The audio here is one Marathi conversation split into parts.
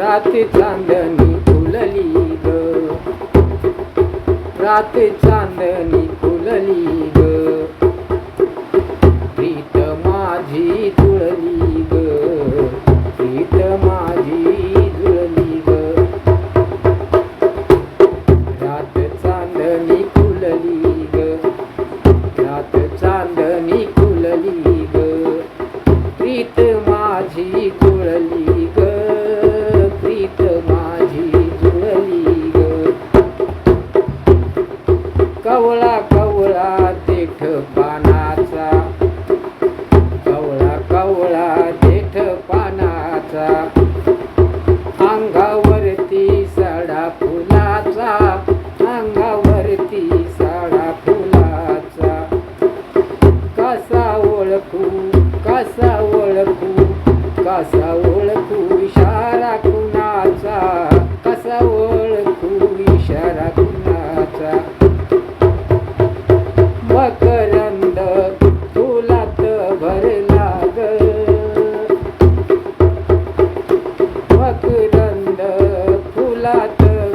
राती चांदणी रात चांदणी फुलली ग. o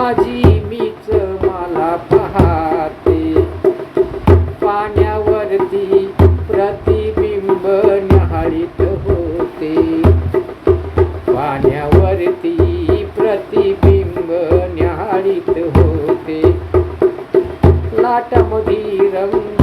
माझी मीच मला पाहते. पाण्यावरती प्रतिबिंब न्याहाळीत होते. पाण्यावरती प्रतिबिंब न्याहाळीत होते. लाटामधी रंग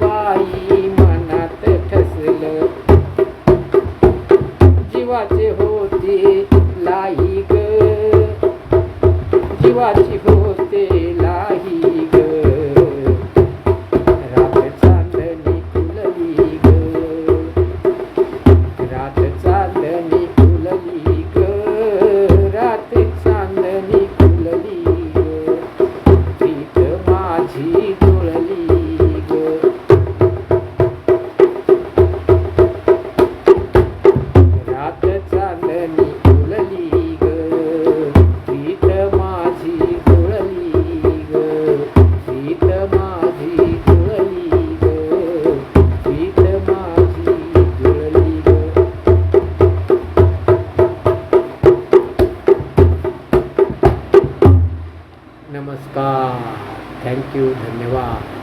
बाई मनात ठसल. जीवाचे होते लाई ग. जीवाची हो नमस्कार. थँक्यू धन्यवाद.